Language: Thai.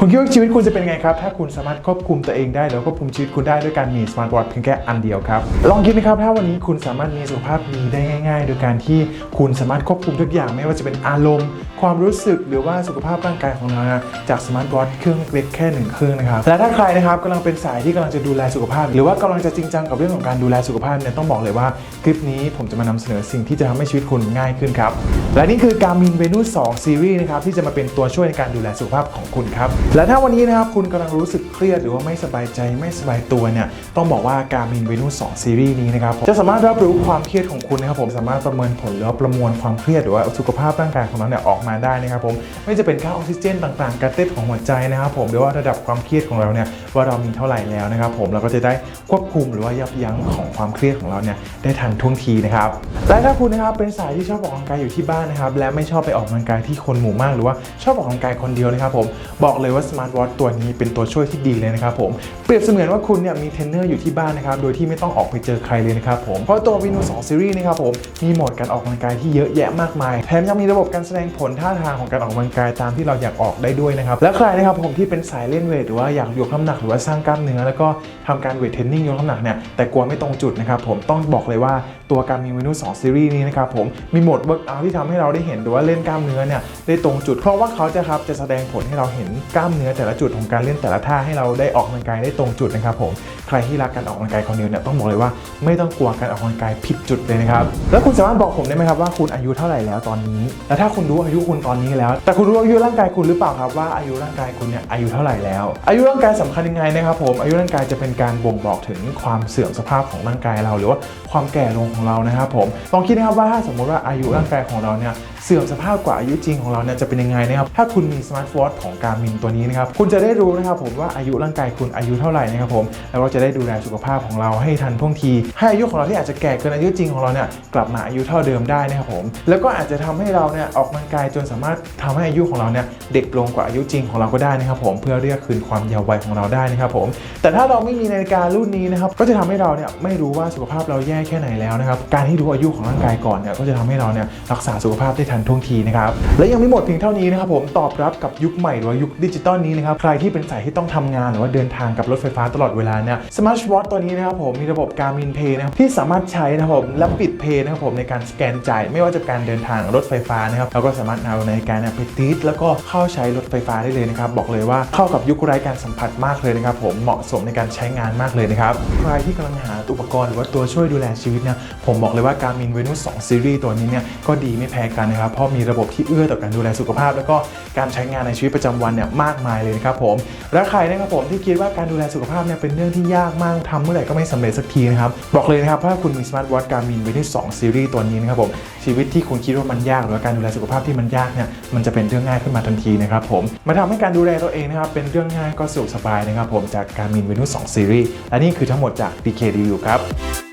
คุณคิดว่าชีวิตคุณจะเป็นไงครับ ถ้าคุณสามารถควบคุมตัวเองได้แล้วควบคุมชีวิตคุณได้ด้วยการมีสมาร์ทวอทเพียงแค่อันเดียวครับ ลองคิดนะครับถ้าวันนี้คุณสามารถมีสุขภาพดีได้ง่าย ๆ โดยการที่คุณสามารถควบคุมทุกอย่างไม่ว่าจะเป็นอารมณ์ ความรู้สึกหรือว่าสุขภาพร่างกายของเราจากสมาร์ทวอทเครื่องเล็กแค่หนึ่งเครื่องนะครับและถ้าใครนะครับกำลังเป็นสายที่กำลังจะดูแลสุขภาพ หรือว่ากำลังจะจริงจังกับเรื่องของการดูแลสุขภาพเนี่ยต้องบอกเลยว่าคลิปนี้ผมจะมานำเสนอสิ่งที่จะทำให้ชีวิตคุณง่ายขึ้นครับและนี่คือ Garmin Venus 2 Series นะครับที่จะมาเป็นตัวช่วยในการดูแลสุขภาพของคุณครับและถ้าวันนี้นะครับคุณกำลังรู้สึกเครียดหรือว่าไม่สบายใจไม่สบายตัวเนี่ยต้องบอกว่า Garmin Venus 2 Series นี้นะครับจะสามารถรับรู้ความเครียดของคุณนะครับผมสามารถประเมินผลหรือว่าประมวลความเครียดหรือว่าสุขภาพร่างกายของเราเนี่ยออกมาได้นะครับผมไม่จะเป็นค่าออกซิเจนต่างๆ การเต้นของหัวใจนะครับผมหรือว่าระดับความเครียดของเราเนี่ยว่าเรามีเท่าไหร่แล้วนะครับผมเราก็จะได้ควบคุมหรือว่ายับยั้งของความเครียดของเราเนี่ยได้ทันท่วงทีนะครับและถ้าคุณนะครับเป็นสายที่ชอบออกกำลังกายอยู่ที่บ้านนะครับและไม่ชอบไปออกกำลังกายที่คนหมู่มากหรือว่าชอบออกกำลังกายคนเดียวนะครับผมบอกเลยว่า Smart Watch ตัวนี้เป็นตัวช่วยที่ดีเลยนะครับผมเปรียบเสมือนว่าคุณเนี่ยมีเทรนเนอร์อยู่ที่บ้านนะครับโดยที่ไม่ต้องออกไปเจอใครเลยนะครับผมเพราะตัว Venus 2 Series นะครับผมมีโหมดการออกกำลังกายที่เยอะแยะมากมายแถมยังมีระบบการแสดงผลท่าทางของการออกกำลังกายตามที่เราอยากออกได้ด้วยนะครับและใครนะครับผมที่เป็นสายเล่นเวทหรือว่าอยากยกน้ำหนักหรือว่าสร้างกล้ามเนื้อแล้วก็ทำการเวทเทรนนิ่งยกน้ำหนักเนี่ยแต่กลัวไม่ตรงจุดนะครับผมต้องบอกเลยว่า ตัวการมี Venus 2 Series นี้นะครับผมมีโหมดเวิร์กอัที่ทำให้เราได้เห็นหรือว่าเล่นกล้ามเนื้อเนี่ยได้ตรงจุดเพราะว่าเขาจะครับจะแสดงผลให้เราเห็นกล้ามเนื้อแต่ละจุดของการเล่นแต่ละท่าให้เราได้ออกกำลังกายได้ตรงจุดนะครับผมใครที่รักการออกกำลังกายคนเดียวเนี่ยต้องบอกเลยว่าไม่ต้องกลัวการออกกำลังกายผิดจุดเลยนะครับแล้วคุณสามารถบอกผมได้ไหมครับว่าคุณอายุเท่าไหร่แล้วตอนนี้ และถ้าคุณรู้อายุคุณตอนนี้แล้ว แต่คุณรู้อายุร่างกายคุณหรือเปล่าครับว่าอายุร่างกายคุณเนี่ยอายุเท่าไหร่แล้ว อายุร่างกายสำคัญยังไงนะครับผมอายุร่างกายจะเป็นการบ่งบอกถึงความเสื่อมสภาพของร่างกายเราหรือว่าความแก่ลงของเรานะครับผมลองคิดนะครับว่าถ้าสมมติว่าอายุร่างกายของเราเนี่ย เสื่อมสภาพกว่าอายุจริงของเราเนี่ยจะเป็นยังไงนะครับถ้าคุณมีสมาร์ทวอทของการมินตัวนี้นะครับคุณจะได้รู้นะครับผมว่าอายุร่างกายคุณอายุเท่าไหร่นะครับผมแล้วก็จะได้ดูแลสุขภาพของเราให้ทันท่วงที ให้อายุของเราที่อาจจะแก่เกินอายุจริงของเราเนี่ยกลับมาอายุเท่าเดิมได้นะครับผมแล้วก็อาจจะทำให้เราเนี่ยออกกำลังกายจนสามารถทำให้อายุของเราเนี่ยเด็กลงกว่าอายุจริงของเราก็ได้นะครับผมเพื่อเรียกคืนความยาววัยของเราได้นะครับผมแต่ถ้าเราไม่มีนาฬิการุ่นนี้นะครับก็จะทำให้เราเนี่ยไม่รู้ว่าสุขภาพเราแย่แค่ไหนแล้วนะครับการที่รู้อายุของร่างกายก่อนเนี่ยก็จะทำให้เราเนี่ยรักษาสุขภาพได้ทันท่วงทีนะครับและยังไม่หมดเพียงเท่านี้นะครับผมตอบรับกับยุคใหม่หรือยุคดิจิตอลนี้นะครับใครที่เป็นสายที่ต้องทำงานหรือว่าเดินทางกับรถไฟฟ้าตลอดเวลาเนี่ยสมาร์ทวอทตัวนี้นะครับผมมีระบบ Garmin Pay นะครับที่สามารถใช้นะครับผมและปิดเพย์นะครับผมในการสแกนจ่ายไม่ว่าจะการเดินทางรถไฟฟ้านะครับเราก็สามารถเอาในาฬิกาเนี่ยไปติดแล้วก็เข้าใช้รถไฟฟ้าได้เลยนะครับบอกเลยว่าเข้ากับยุคไร้การสัมผัสมากเลยนะครับผมเหมาะสมในการใช้งานมากเลยนะครับใครที่กำลังหาอุปกรณ์หรือว่าตัวช่วยดูแลชีวิตเนี่ยผมบอกเลยว่า Garmin Venus 2 Series ตัวนี้เนี่ยก็ดีไม่แพ้กันนะครับเพราะมีระบบที่เอื้อต่อการดูแลสุขภาพ แล้วก็การใช้งานในชีวิตประจำวันเนี่ยมากมายเลยนะครับผมและใครนะครับผมที่คิดว่าการดูแลสุขภาพเนี่ยเป็นเรื่องที่ยากมากทำเมื่อไหร่ก็ไม่สำเร็จสักทีนะครับบอกเลยนะครับถ้าคุณมีสมาร์ทวอทการมิน Venus 2 Series ตัวนี้นะครับผมชีวิตที่คุณคิดว่ามันยากหรือว่าการดูแลสุขภาพที่มันยากเนี่ยมันจะเป็นเรื่องง่ายขึ้นมาทันทีนะครับผมมาทำให้การดูแลตัวเองนะครับเป็นเรื่องง่ายก็สะดวกสบายนะครับผมจากการมิน Venus 2 Series และนี่คือทั้งหมดจาก PK Review ครับ